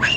はい。